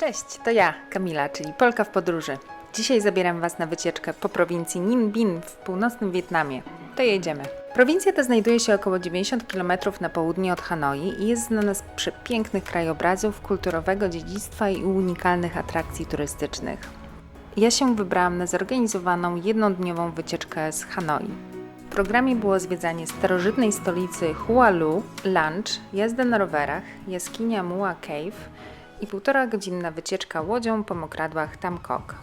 Cześć, to ja, Kamila, czyli Polka w podróży. Dzisiaj zabieram Was na wycieczkę po prowincji Ninh Binh w północnym Wietnamie. To jedziemy. Prowincja ta znajduje się około 90 km na południe od Hanoi i jest znana z przepięknych krajobrazów, kulturowego dziedzictwa i unikalnych atrakcji turystycznych. Ja się wybrałam na zorganizowaną jednodniową wycieczkę z Hanoi. W programie było zwiedzanie starożytnej stolicy Hualu, lunch, jazda na rowerach, jaskinia Mua Cave i półtora godzinna wycieczka łodzią po mokradłach Tam Kok.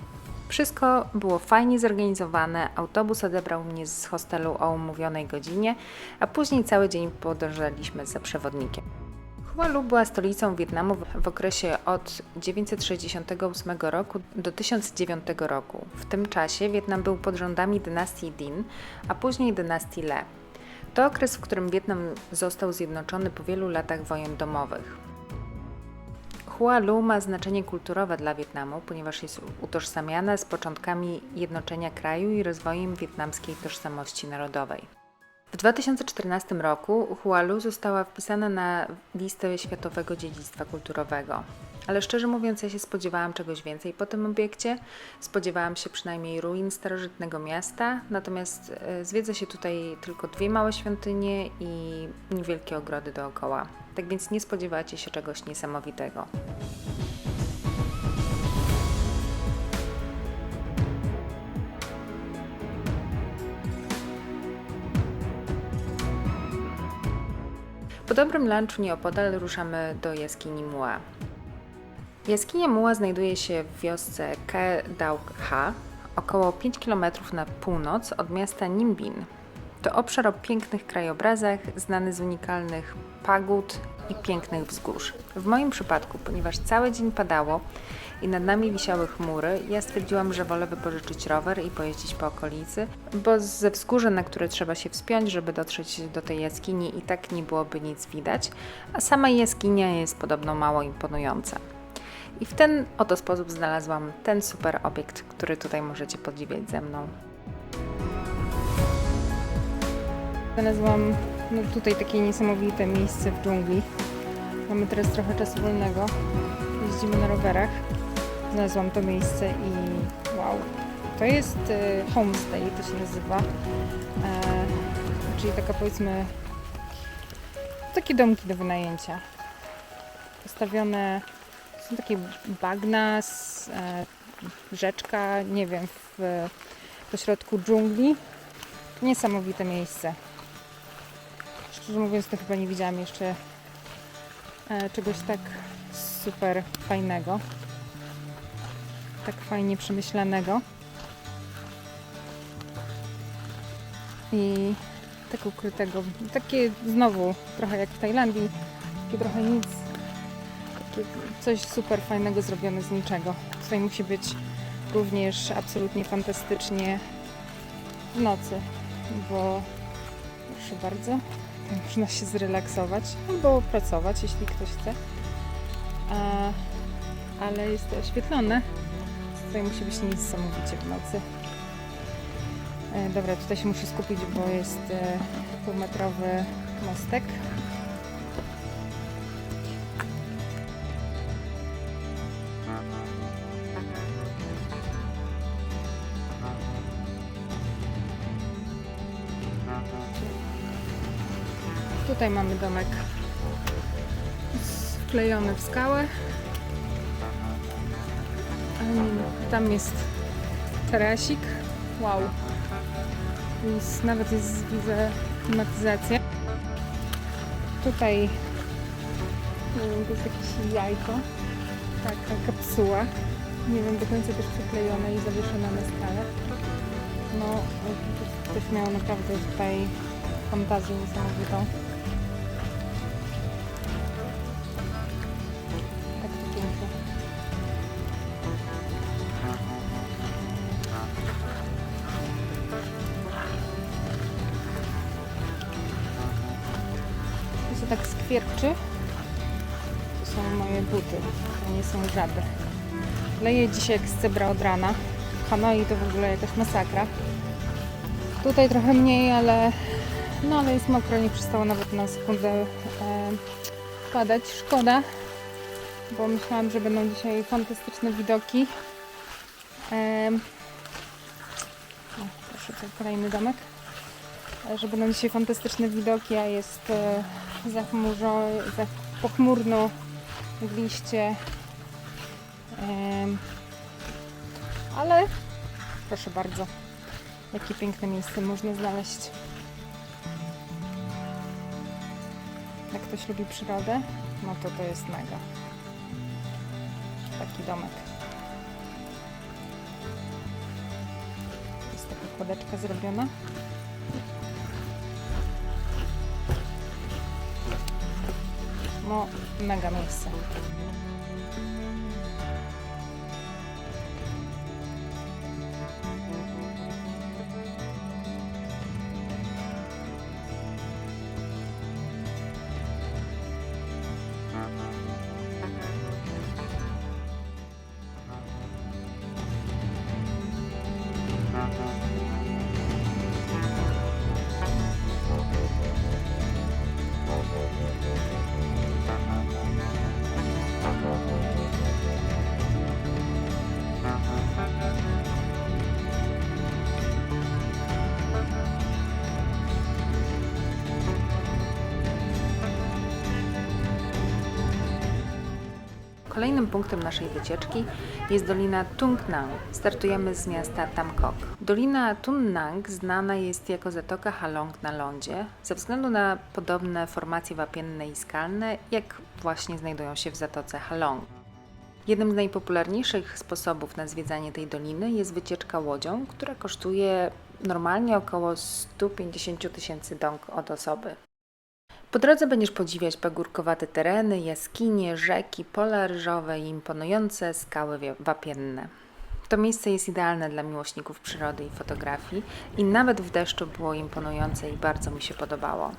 Wszystko było fajnie zorganizowane, autobus odebrał mnie z hostelu o umówionej godzinie, a później cały dzień podążaliśmy za przewodnikiem. Hualu była stolicą Wietnamu w- okresie od 968 roku do 1009 roku. W tym czasie Wietnam był pod rządami dynastii Dinh, a później dynastii Le. To okres, w którym Wietnam został zjednoczony po wielu latach wojen domowych. Hualu ma znaczenie kulturowe dla Wietnamu, ponieważ jest utożsamiana z początkami jednoczenia kraju i rozwojem wietnamskiej tożsamości narodowej. W 2014 roku Hualu została wpisana na listę Światowego Dziedzictwa Kulturowego. Ale szczerze mówiąc, ja się spodziewałam czegoś więcej po tym obiekcie. Spodziewałam się przynajmniej ruin starożytnego miasta, natomiast e, zwiedza się tutaj tylko dwie małe świątynie i niewielkie ogrody dookoła. Tak więc nie spodziewacie się czegoś niesamowitego. Po dobrym lunchu nieopodal ruszamy do jaskini Mua. Jaskinia Muła znajduje się w wiosce Ke Dauk Ha, około 5 km na północ od miasta Nimbin. To obszar o pięknych krajobrazach, znany z unikalnych pagód i pięknych wzgórz. W moim przypadku, ponieważ cały dzień padało i nad nami wisiały chmury, ja stwierdziłam, że wolę wypożyczyć rower i pojeździć po okolicy, bo ze wzgórza, na które trzeba się wspiąć, żeby dotrzeć do tej jaskini i tak nie byłoby nic widać, a sama jaskinia jest podobno mało imponująca. I w ten oto sposób znalazłam ten super obiekt, który tutaj możecie podziwiać ze mną. Znalazłam no, tutaj takie niesamowite miejsce w dżungli. Mamy teraz trochę czasu wolnego. Jeździmy na rowerach. Znalazłam to miejsce i wow. To jest e, homestay, to się nazywa. E, czyli taka powiedzmy takie domki do wynajęcia. Postawione są takie bagna, s- e, rzeczka, nie wiem, w pośrodku dżungli. Niesamowite miejsce. Szczerze mówiąc, to chyba nie widziałam jeszcze e, czegoś tak super fajnego. Tak fajnie przemyślanego. I tak ukrytego. Takie znowu trochę jak w Tajlandii, takie trochę nic coś super fajnego zrobione z niczego. Tutaj musi być również absolutnie fantastycznie w nocy, bo proszę bardzo, można się zrelaksować albo pracować, jeśli ktoś chce. A, ale jest to oświetlone. Tutaj musi być niesamowicie w nocy. E, dobra, tutaj się muszę skupić, bo jest e, półmetrowy mostek. Tutaj mamy domek wklejony w skałę. Tam jest tarasik. Wow. Jest, nawet jest, widzę, klimatyzacja. Tutaj jest jakieś jajko. Taka kapsuła. Nie wiem, do końca też przyklejona i zawieszona na skale. No, ktoś miał naprawdę tutaj fantazję niesamowitą. Skwierczy. To są moje buty. To nie są żaby. Leję dzisiaj jak z cebra od rana. W Hanoi to w ogóle jakaś masakra. Tutaj trochę mniej, ale no ale jest mokro, nie przestało nawet na sekundę e, padać. Szkoda. bo myślałam, że będą dzisiaj fantastyczne widoki. Em, o, proszę, kolejny domek. E, Że będą dzisiaj fantastyczne widoki, a jest e, zachmurzo, zach, pochmurno, mgliście. Em, ale proszę bardzo, jakie piękne miejsce można znaleźć. Jak ktoś lubi przyrodę, no to to jest mega. Taki domek. Jest taka kładeczka zrobiona. No, mega miejsce. Kolejnym punktem naszej wycieczki jest Dolina Tung Nang. Startujemy z miasta Tam Kok. Dolina Tung Nang znana jest jako Zatoka Halong na lądzie ze względu na podobne formacje wapienne i skalne, jak właśnie znajdują się w Zatoce Halong. Jednym z najpopularniejszych sposobów na zwiedzanie tej doliny jest wycieczka łodzią, która kosztuje normalnie około 150 000 tysięcy dong od osoby. Po drodze będziesz podziwiać pagórkowate tereny, jaskinie, rzeki, pola ryżowe i imponujące skały wapienne. To miejsce jest idealne dla miłośników przyrody i fotografii i nawet w deszczu było imponujące i bardzo mi się podobało.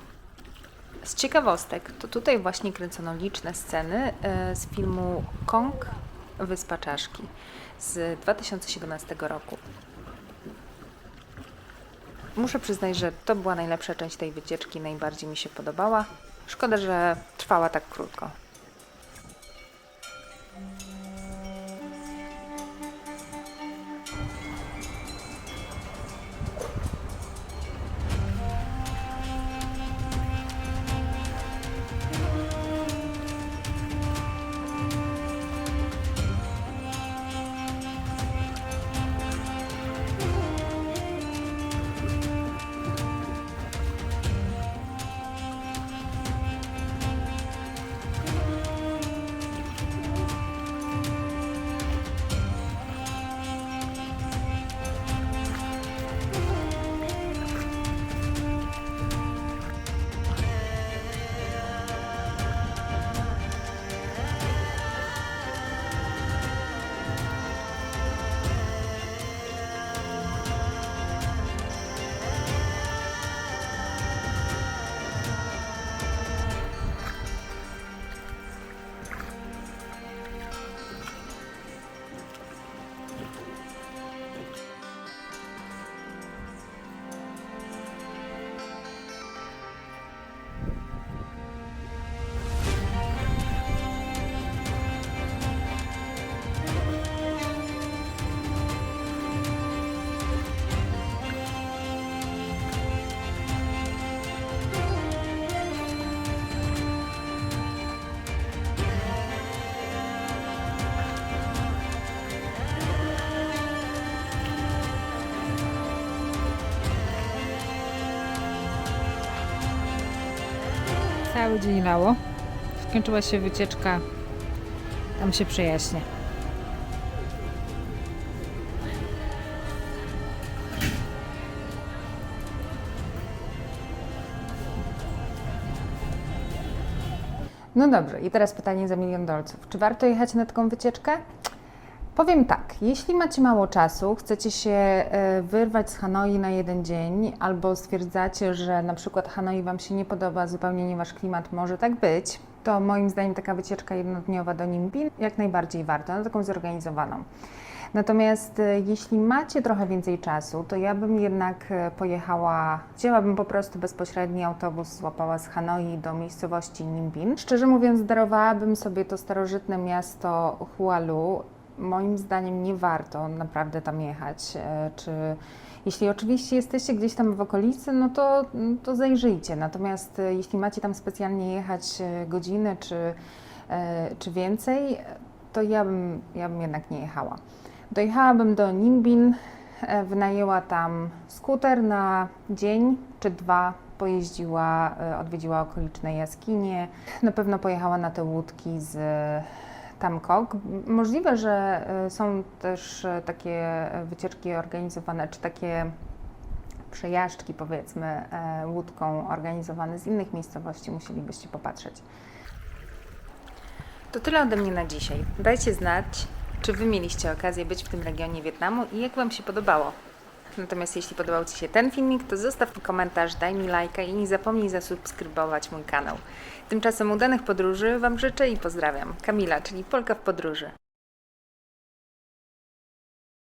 Z ciekawostek, to tutaj właśnie kręcono liczne sceny e, z filmu Kong Wyspa Czaszki z 2017 roku. Muszę przyznać, że to była najlepsza część tej wycieczki, najbardziej mi się podobała. Szkoda, że trwała tak krótko. Cały dzień lało. Skończyła się wycieczka. Tam się przejaśnia. No dobrze, i teraz pytanie za milion dolców. Czy warto jechać na taką wycieczkę? Powiem tak, jeśli macie mało czasu, chcecie się e, wyrwać z Hanoi na jeden dzień, albo stwierdzacie, że na przykład Hanoi Wam się nie podoba, zupełnie nie Wasz klimat, może tak być, to moim zdaniem taka wycieczka jednodniowa do Nimbin jak najbardziej warto, na taką zorganizowaną. Natomiast e, jeśli macie trochę więcej czasu, to ja bym jednak e, pojechała, wzięłabym po prostu bezpośredni autobus, złapała z Hanoi do miejscowości Nimbin. Szczerze mówiąc, darowałabym sobie to starożytne miasto Hualu. Moim zdaniem nie warto naprawdę tam jechać. e, Czy jeśli oczywiście jesteście gdzieś tam w okolicy, no to, to zajrzyjcie. Natomiast e, jeśli macie tam specjalnie jechać e, godzinę czy, czy więcej, to ja bym, ja bym jednak nie jechała. Dojechałabym do Nimbin, wynajęła tam skuter na dzień czy dwa, pojeździła, odwiedziła okoliczne jaskinie, na pewno pojechała na te łódki z Tamkok. Możliwe, że e, są też e, takie wycieczki organizowane, czy takie przejażdżki powiedzmy e, łódką organizowane z innych miejscowości, musielibyście popatrzeć. To tyle ode mnie na dzisiaj. Dajcie znać, czy Wy mieliście okazję być w tym regionie Wietnamu i jak Wam się podobało. Natomiast jeśli podobał Ci się ten filmik, to zostaw mi komentarz, daj mi lajka i nie zapomnij zasubskrybować mój kanał. Tymczasem udanych podróży Wam życzę i pozdrawiam. Kamila, czyli Polka w podróży.